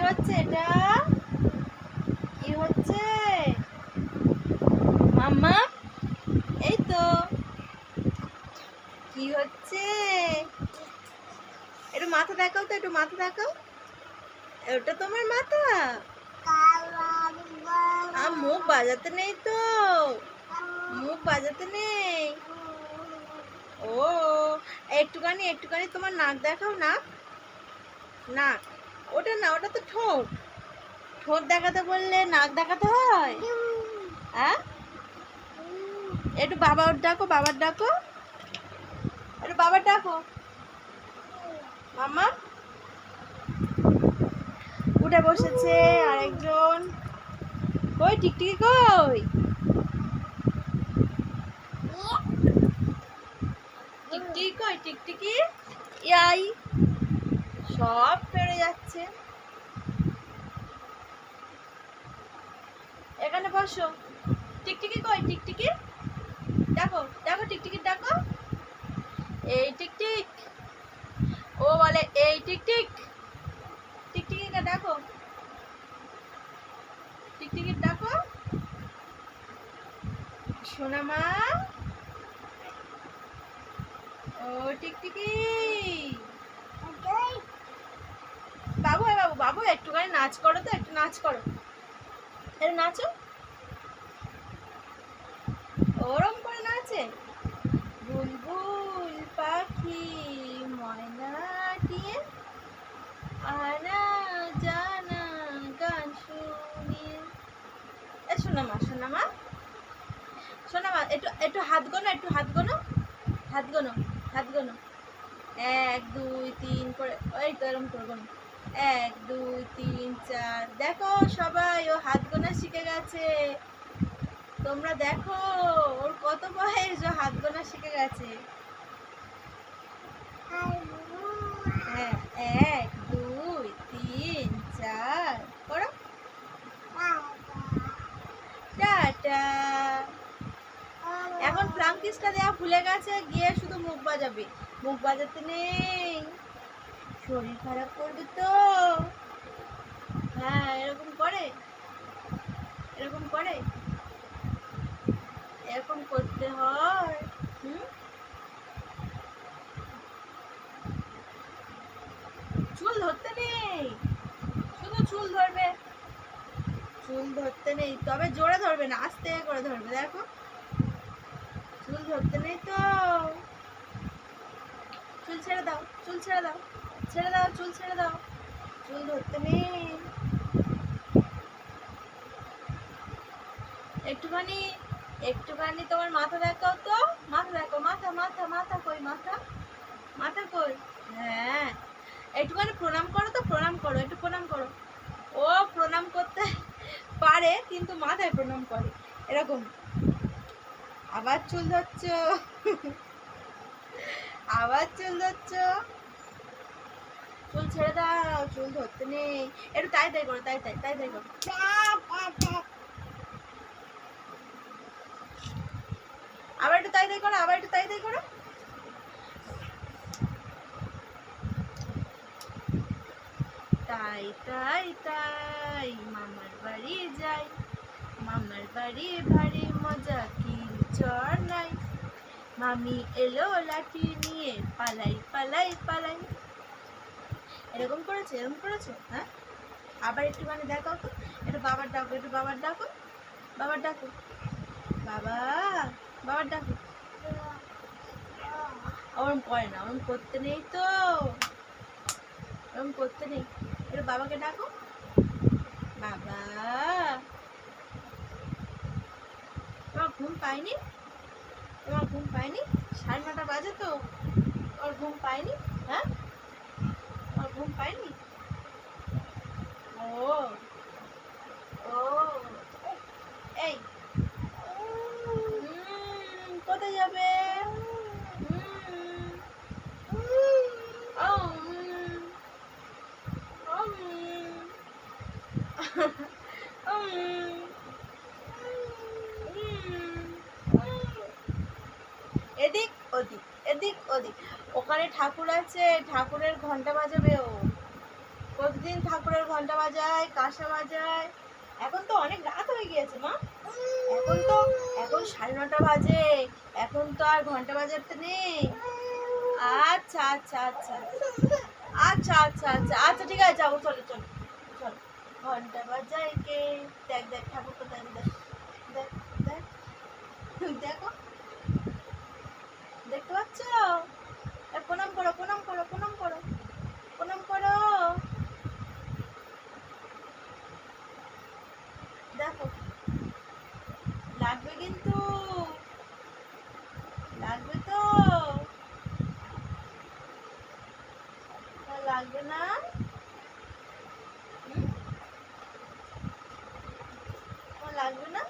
হচ্ছে এটা? কি হচ্ছে? মাম্মা? এই তো কি হচ্ছে? একটু মাথা দেখাও তো, একটু মাথা দেখাও। ওটা তোমার মাথা? আর মুখ বাজাতে নেই তো। মুখ বাজাতে নেই। ও, একটুখানি একটুখানি তোমার নাক দেখাও, নাক। নাক। ওটা না, ওটা তো ঠোঁট। ঠোঁট দেখাতে বললে নাক দেখাতে হয়? হ্যাঁ? একটু বাবার ডাকো বাবার ডাকো। একটু বাবার ডাকো। মামা উঠে বসেছে আরেকজন। কই, টিকটিকি কই? টিকটিকি কই, টিকটিকি? ইয়াই। সব ফেরে যাচ্ছে এখানে বসো। টিকটিকি কই? টিকটিকি? দেখো দেখো টিকটিকি ডাকো এই টিকটিক। ও বলে, এই টিকটিক। টিকটিকিকে ডাকো টিকটিকি ডাকো সোনা মা। ও টিকটিকি। বাবু হ্যাঁ বাবু বাবু, একটুখানি নাচ করো তো, একটু নাচ করো। একটু নাচো। ওরম করে নাচে বুলবুল পাখি ময়নাটিয়ে আনা জানা গান শুনিয়ে এ, শোনা মা শোনা মা। শোনা মা, একটু একটু হাত গোনো, একটু হাত গোনো। হাত গোনো হাত গোনো। এক, দুই, তিন, করে ওই তো এরকম করব না এক, দুই, তিন, চার। দেখো সবাই, ও হাত গোনা শিখে গেছে। তোমরা দেখো, ওর কত বয়স, ও হাত গোনা শিখে গেছে। হ্যাঁ এক, দুই, তিন, চার, করো। টাটা। এখন প্রাঙ্কিসটা দেওয়া ভুলে গেছে, গিয়ে শুধু মুখ বাজাবে। মুখ বাজাতে নেই। শরীর খারাপ করবে তো। হ্যাঁ এরকম করে। এরকম করে। এরকম করতে হয়। হুম? চুল ধরতে নেই। শুধু চুল ধরবে। চুল ধরতে নেই, তবে জোরে ধরবে না, আস্তে করে ধরবে, দেখো। চুল ধরতে নেই তো। চুল ছেড়ে দাও, চুল ছেড়ে দাও ছেড়ে দাও, চুল ছেড়ে দাও। চুল ধরতে নেই। একটুখানি একটুখানি তোমার মাথা দেখাও তো। মাথা দেখো মাথা মাথা মাথা কই, মাথা? মাথা কই? হ্যাঁ। একটুখানি প্রণাম করো তো, প্রণাম করো, একটু প্রণাম করো। ও প্রণাম করতে পারে, কিন্তু মাথায় প্রণাম করে। এরকম। আবার চুল ধরছ। আবার চুল ধরছ। চুল ছেড়ে দাও, চুল ধরতে নেই। একটু তাই তাই করো, তাই তাই তাই তাই করো। আবার একটু তাই তাই করো, আবার একটু তাই তাই করো। তাই তাই তাই, মামার বাড়ি যাই। মামার বাড়ি ভারী মজা, কি চর নাই। মামি এলো লাঠি নিয়ে, পালাই পালাই পালাই। এরকম করেছে, এরকম করেছ হ্যাঁ? আবার একটুখানি দেখাও তো। একটু বাবার ডাকো, একটু বাবার ডাকো। বাবার ডাকো। বাবা! বাবার ডাকো ওরম করে না, ওরম করতে নেই তো। ওরম করতে নেই। একটু বাবাকে ডাকো। বাবা। তোমার ঘুম পায়নি? তোমার ঘুম পায়নি? সাড়ে নটা বাজে তো। ওর ঘুম পায়নি? হ্যাঁ? ওর ঘুম পায়নি? ও। ও। এই। এদিক ওদিক এদিক ওদিক। ওখানে ঠাকুর আছে, ঠাকুরের ঘণ্টা বাজাবে ও। প্রতিদিন ঠাকুরের ঘণ্টা বাজায়, কাঁসা বাজায়। এখন তো অনেক রাত হয়ে গিয়েছে, মা। এখন তো, এখন সাড়ে নটা বাজে। এখন তো আর ঘণ্টা বাজাতে নেই। আচ্ছা আচ্ছা আচ্ছা। আচ্ছা আচ্ছা আচ্ছা। আচ্ছা ঠিক আছে, যাব, চলো চলো। ঘণ্টা বাজায় কে? দেখ দেখ, ঠাকুর কোথায় দেখ দেখ দেখ, দেখো। দেখতে পাচ্ছ? প্রণাম করো প্রণাম করো প্রণাম করো। প্রণাম করো। দেখো। লাগবে কিন্তু। লাগবে তো। লাগবে না? লাগবে না?